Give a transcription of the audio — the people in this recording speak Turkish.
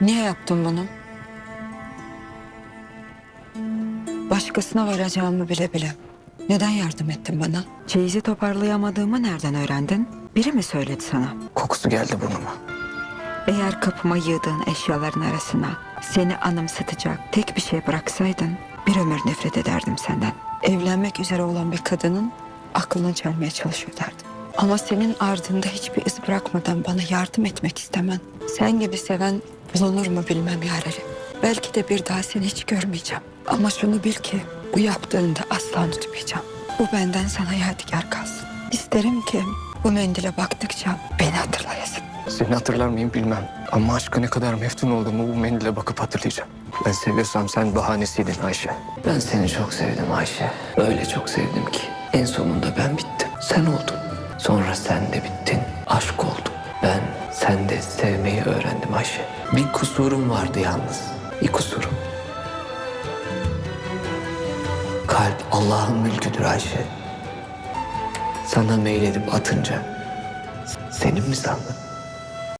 Niye yaptın bunu? Başkasına varacağımı bile bile. Neden yardım ettin bana? Çeyizi toparlayamadığımı nereden öğrendin? Biri mi söyledi sana? Kokusu geldi burnuma. Eğer kapıma yığdığın eşyaların arasına seni anımsatacak tek bir şey bıraksaydın bir ömür nefret ederdim senden. Evlenmek üzere olan bir kadının aklını çelmeye çalışıyor derdim. Ama senin ardında hiçbir iz bırakmadan bana yardım etmek istemen. Sen gibi seven bulunur mu bilmem yararı. Belki de bir daha seni hiç görmeyeceğim. Ama şunu bil ki bu yaptığında asla unutmayacağım. Bu benden sana yadigar kalsın. İsterim ki bu mendile baktıkça beni hatırlayasın. Seni hatırlar mıyım bilmem. Ama aşka ne kadar meftun olduğumu bu mendile bakıp hatırlayacağım. Ben seviyorsam sen bahanesiydin Ayşe. Ben seni çok sevdim Ayşe. Öyle çok sevdim ki. En sonunda ben bittim. Sen oldun. Sonra sen de bittin. Aşk oldum. Ben sende sevmeyi öğrendim Ayşe. Bir kusurum vardı yalnız. Bir kusurum. Kalp Allah'ın mülküdür Ayşe. Sana meyledip atınca senin mi sandın?